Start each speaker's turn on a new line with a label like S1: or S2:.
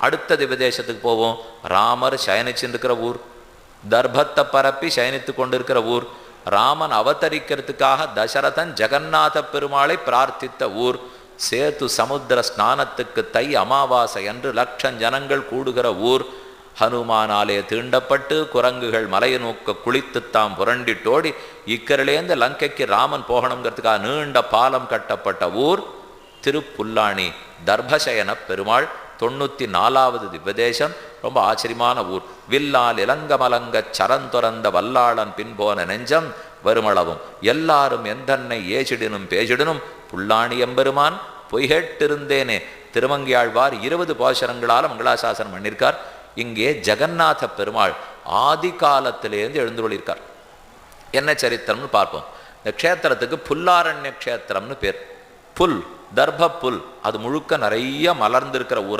S1: அடுத்த விதேசத்துக்கு போவோம். ராமர் சயனிச்சுருக்கிற ஊர். தர்பத்தை பரப்பி சயனித்து கொண்டிருக்கிற ஊர். ராமன் அவதரிக்கிறதுக்காக தசரதன் ஜெகநாத பெருமாளை பிரார்த்தித்த ஊர். சேத்து சமுத்திர ஸ்நானத்துக்கு தை அமாவாசை என்று லட்சம் ஜனங்கள் கூடுகிற ஊர். ஹனுமானாலே தீண்டப்பட்டு குரங்குகள் மலையை நோக்க குளித்து தாம் புரண்டிட்டோடி இக்கரிலேந்து லங்கைக்கு ராமன் போகணுங்கிறதுக்காக நீண்ட பாலம் கட்டப்பட்ட ஊர். திருப்புல்லாணி தர்பசயன பெருமாள் தொண்ணூற்றி நாலாவது திவ்வதேசம் ரொம்ப ஆச்சரியமான ஊர். வில்லால் இளங்கமலங்க சரந்துறந்த வல்லாளன் பின்போன நெஞ்சம் வருமளவும். எல்லாரும் எந்தன்னை ஏசிடினும் பேசிடினும் புல்லாணி எம்பெருமான் பொய்கேட்டிருந்தேனே திருமங்கியாழ்வார் இருபது பாசரங்களால் மங்களாசாசனம் பண்ணியிருக்கார் இங்கே ஜெகநாத பெருமாள் ஆதி காலத்திலேருந்து எழுந்துள்ளிருக்கார் என்ன சரித்திரம்னு பார்ப்போம். இந்த க்ஷேத்திரத்துக்கு புல்லாரண்ய க்ஷேத்திரம்னு பேர். புல் தர்ப புல் அது முழுக்க நிறைய மலர்ந்திருக்கிற ஊரா